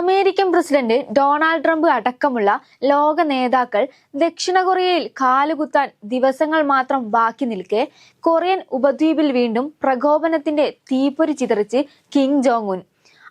American president Donald Trump അടക്കമുള്ള ലോക നേതാക്കൾ ദക്ഷിണ കൊറിയയിൽ കാലുകുത്താൻ ദിവസങ്ങൾ മാത്രം ബാക്കി നിൽക്കെ കൊറിയൻ ഉപദ്വീപിൽ വീണ്ടും പ്രകോപനത്തിന്റെ തീപ്പൊരി ചിതറിച്ച് കിങ് ജോങ് ഉൻ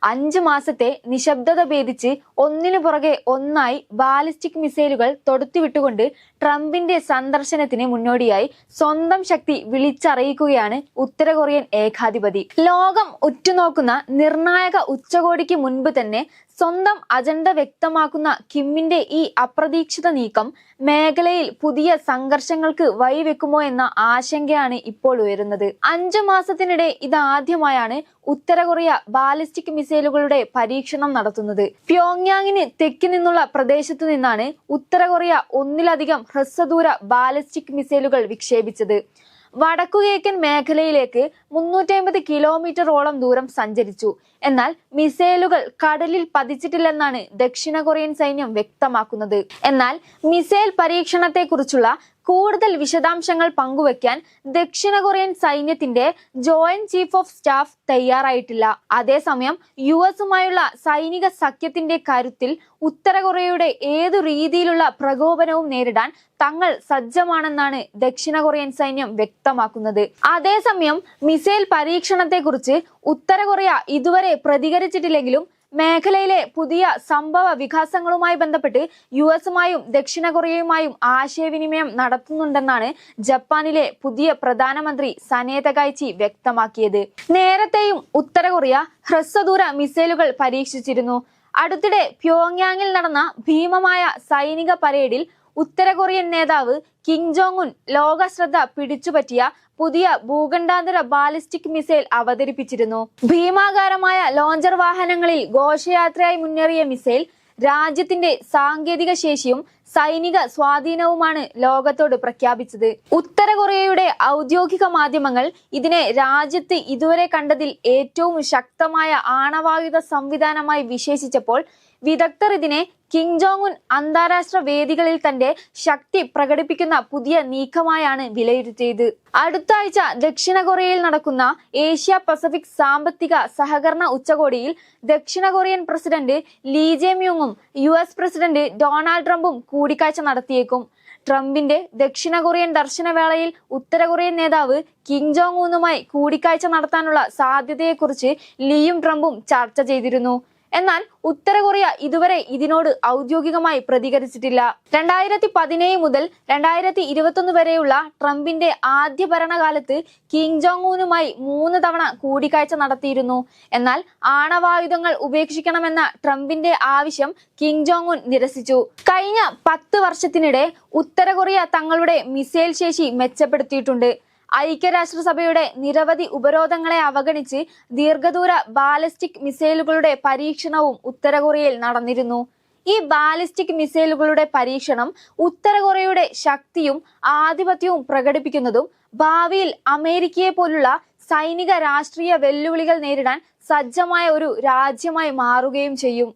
അഞ്ച് മാസത്തെ നിശബ്ദത ഭേദിച്ച് ഒന്നിനു പുറകെ ഒന്നായി ബാലിസ്റ്റിക് മിസൈലുകൾ തൊടുത്തുവിട്ടുകൊണ്ട് ട്രംപിന്റെ സന്ദർശനത്തിന് മുന്നോടിയായി സ്വന്തം ശക്തി വിളിച്ചറിയിക്കുകയാണ് ഉത്തര കൊറിയൻ ഏകാധിപതി. ലോകം ഉറ്റുനോക്കുന്ന നിർണായക ഉച്ചകോടിക്ക് മുൻപ് തന്നെ സ്വന്തം അജണ്ട വ്യക്തമാക്കുന്ന കിമ്മിന്റെ ഈ അപ്രതീക്ഷിത നീക്കം മേഖലയിൽ പുതിയ സംഘർഷങ്ങൾക്ക് വഴിവെക്കുമോ എന്ന ആശങ്കയാണ് ഇപ്പോൾ ഉയരുന്നത്. അഞ്ചു മാസത്തിനിടെ ഇതാദ്യമായാണ് ഉത്തര കൊറിയ ബാലിസ്റ്റിക് മിസൈലുകളുടെ പരീക്ഷണം നടത്തുന്നത്. പ്യോങ്യാങ്ങിന് തെക്ക് നിന്നുള്ള പ്രദേശത്തു നിന്നാണ് ഉത്തര കൊറിയ ഒന്നിലധികം ഹ്രസ്വദൂര ബാലിസ്റ്റിക് മിസൈലുകൾ വിക്ഷേപിച്ചത്. വടക്കുകിഴക്കൻ മേഖലയിലേക്ക് മുന്നൂറ്റമ്പത് കിലോമീറ്ററോളം ദൂരം സഞ്ചരിച്ചു. എന്നാൽ മിസൈലുകൾ കടലിൽ പതിച്ചിട്ടില്ലെന്നാണ് ദക്ഷിണ കൊറിയൻ സൈന്യം വ്യക്തമാക്കുന്നത്. എന്നാൽ മിസൈൽ പരീക്ഷണത്തെക്കുറിച്ചുള്ള കൂടുതൽ വിശദാംശങ്ങൾ പങ്കുവയ്ക്കാൻ ദക്ഷിണ കൊറിയൻ സൈന്യത്തിന്റെ ജോയിന്റ് ചീഫ് ഓഫ് സ്റ്റാഫ് തയ്യാറായിട്ടില്ല. അതേസമയം യു എസുമായുള്ള സൈനിക സഖ്യത്തിന്റെ കരുത്തിൽ ഉത്തര കൊറിയയുടെ ഏതു രീതിയിലുള്ള പ്രകോപനവും നേരിടാൻ തങ്ങൾ സജ്ജമാണെന്നാണ് ദക്ഷിണ കൊറിയൻ സൈന്യം വ്യക്തമാക്കുന്നത്. അതേസമയം മിസൈൽ പരീക്ഷണത്തെക്കുറിച്ച് ഉത്തര കൊറിയ ഇതുവരെ പ്രതികരിച്ചിട്ടില്ലെങ്കിലും മേഖലയിലെ പുതിയ സംഭവ വികാസങ്ങളുമായി ബന്ധപ്പെട്ട് യു എസുമായും ദക്ഷിണ കൊറിയയുമായും ആശയവിനിമയം നടത്തുന്നുണ്ടെന്നാണ് ജപ്പാനിലെ പുതിയ പ്രധാനമന്ത്രി സനേ തകായ്ചി വ്യക്തമാക്കിയത്. നേരത്തെയും ഉത്തര കൊറിയ ഹ്രസ്വദൂര മിസൈലുകൾ പരീക്ഷിച്ചിരുന്നു. അടുത്തിടെ പ്യോങ്യാങ്ങിൽ നടന്ന ഭീമമായ സൈനിക പരേഡിൽ ഉത്തര കൊറിയൻ നേതാവ് കിം ജോങ് ഉൻ ലോക ശ്രദ്ധ പിടിച്ചുപറ്റിയ പുതിയ ഭൂഖണ്ഡാന്തര ബാലിസ്റ്റിക് മിസൈൽ അവതരിപ്പിച്ചിരുന്നു. ഭീമാകാരമായ ലോഞ്ചർ വാഹനങ്ങളിൽ ഘോഷയാത്രയായി മുന്നേറിയ മിസൈൽ രാജ്യത്തിന്റെ സാങ്കേതിക ശേഷിയും സൈനിക സ്വാധീനവുമാണ് ലോകത്തോട് പ്രഖ്യാപിച്ചത്. ഉത്തര കൊറിയയുടെ ഔദ്യോഗിക മാധ്യമങ്ങൾ ഇതിനെ രാജ്യത്ത് ഇതുവരെ കണ്ടതിൽ ഏറ്റവും ശക്തമായ ആണവായുധ സംവിധാനമായി വിശേഷിച്ചപ്പോൾ വിദഗ്ധർ ഇതിനെ കിങ് ജോങ് ഉൻ അന്താരാഷ്ട്ര വേദികളിൽ തന്റെ ശക്തി പ്രകടിപ്പിക്കുന്ന പുതിയ നീക്കമായാണ് വിലയിരുത്തിയത്. അടുത്ത ആഴ്ച ദക്ഷിണ കൊറിയയിൽ നടക്കുന്ന ഏഷ്യ പസഫിക് സാമ്പത്തിക സഹകരണ ഉച്ചകോടിയിൽ ദക്ഷിണ കൊറിയൻ പ്രസിഡന്റ് ലീ ജെ മ്യൂങ്ങും യു എസ് പ്രസിഡന്റ് ഡൊണാൾഡ് ട്രംപും കൂടിക്കാഴ്ച നടത്തിയേക്കും. ട്രംപിന്റെ ദക്ഷിണ കൊറിയൻ ദർശനവേളയിൽ ഉത്തര കൊറിയൻ നേതാവ് കിം ജോങ് ഉന്നുമായി കൂടിക്കാഴ്ച നടത്താനുള്ള സാധ്യതയെക്കുറിച്ച് ലീയും ട്രംപും ചർച്ച ചെയ്തിരുന്നു. എന്നാൽ ഉത്തര കൊറിയ ഇതുവരെ ഇതിനോട് ഔദ്യോഗികമായി പ്രതികരിച്ചിട്ടില്ല. രണ്ടായിരത്തി പതിനേഴ് മുതൽ രണ്ടായിരത്തി ഇരുപത്തൊന്ന് വരെയുള്ള ട്രംപിന്റെ ആദ്യ ഭരണകാലത്ത് കിം ജോങ് ഊനുമായി മൂന്ന് തവണ കൂടിക്കാഴ്ച നടത്തിയിരുന്നു. എന്നാൽ ആണവായുധങ്ങൾ ഉപേക്ഷിക്കണമെന്ന ട്രംപിന്റെ ആവശ്യം കിം ജോങ് ഉൻ നിരസിച്ചു. കഴിഞ്ഞ പത്ത് വർഷത്തിനിടെ ഉത്തര കൊറിയ തങ്ങളുടെ മിസൈൽ ശേഷി മെച്ചപ്പെടുത്തിയിട്ടുണ്ട്. ഐക്യരാഷ്ട്രസഭയുടെ നിരവധി ഉപരോധങ്ങളെ അവഗണിച്ച് ദീർഘദൂര ബാലിസ്റ്റിക് മിസൈലുകളുടെ പരീക്ഷണവും ഉത്തര കൊറിയയിൽ നടന്നിരുന്നു. ഈ ബാലിസ്റ്റിക് മിസൈലുകളുടെ പരീക്ഷണം ഉത്തര കൊറിയയുടെ ശക്തിയും ആധിപത്യവും പ്രകടിപ്പിക്കുന്നതും ഭാവിയിൽ അമേരിക്കയെ പോലുള്ള സൈനിക രാഷ്ട്രീയ വെല്ലുവിളികൾ നേരിടാൻ സജ്ജമായ ഒരു രാജ്യമായി മാറുകയും ചെയ്യും.